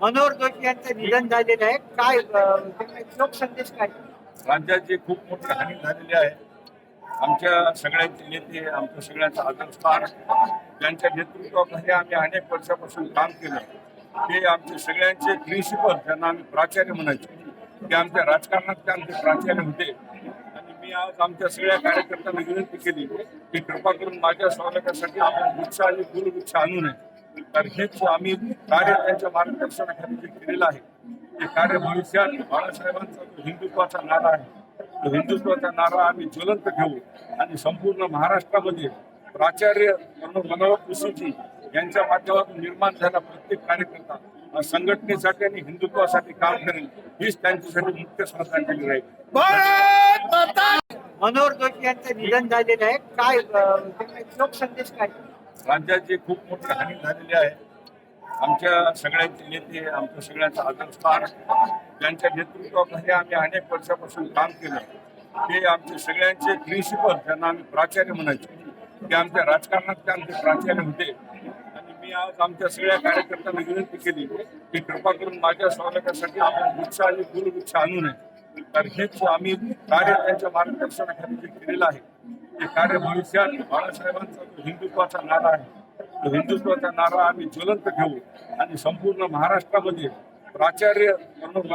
मनोहर जोशी यांचं निधन झालेलं आहे. काय अं, शोक संदेश काय? राज्याची खूप मोठी हानी झालेली आहे. आमच्या सगळ्यांचे नेते आमच्या सगळ्यांचा आदरस्थान ज्यांच्या नेतृत्वाखाली आम्ही अनेक वर्षापासून काम केलं. ते आमचे सगळ्यांचे प्रिन्सिपल ज्यांना आम्ही प्राचार्य म्हणायचो ते आमच्या राजकारणात ते आमचे प्राचार्य होते. आणि मी आज आमच्या सगळ्या कार्यकर्त्यांना विनंती केली की कृपा करून माझ्या स्वागतासाठी आपण वृक्ष आणि गुरुवृक्ष आणू नये. तर हेच आम्ही कार्य त्यांच्या मार्गदर्शनाखाली जे केलेलं आहे ते कार्य भविष्यात बाळासाहेबांचा जो हिंदुत्वाचा नारा आहे तो हिंदुत्वाचा नारा आम्ही ज्वलंत ठेवू आणि संपूर्ण महाराष्ट्रामध्ये प्राचार्य मनोहर जोशीजी यांच्या माध्यमातून निर्माण झाला प्रत्येक कार्यकर्ता संघटनेसाठी आणि हिंदुत्वासाठी काम करेल हीच त्यांच्यासाठी मुख्य श्रद्धांजली राहील मनोहर जोशी यांचं निधन झालेलं आहे. काय शोक संदेश काय? राज्याची खूप मोठी हानी झालेली आहे. आमच्या सगळ्यांचे नेते आमच्या सगळ्यांचा आदरस्थान ज्यांच्या नेतृत्वाखाली आम्ही अनेक वर्षापासून काम केलं ते आमचे सगळ्यांचे प्रिन्सिपल ज्यांना आम्ही प्राचार्य म्हणायचो ते आमच्या राजकारणात ते आमचे प्राचार्य होते. आणि मी आज आमच्या सगळ्या कार्यकर्त्यांना विनंती केली की कृपा करून माझ्या स्वागतासाठी आपण वृक्ष आणि गुरुवृक्ष आणू नये. तर हेच आम्ही कार्य त्यांच्या मार्गदर्शनाखाली जे केलेलं आहे हे कार्य भविष्यात बाळासाहेबांचा जो हिंदुत्वाचा नारा आहे तो हिंदुत्वाचा नारा आम्ही ज्वलंत ठेवू आणि संपूर्ण महाराष्ट्रामध्ये प्राचार्य म्हणून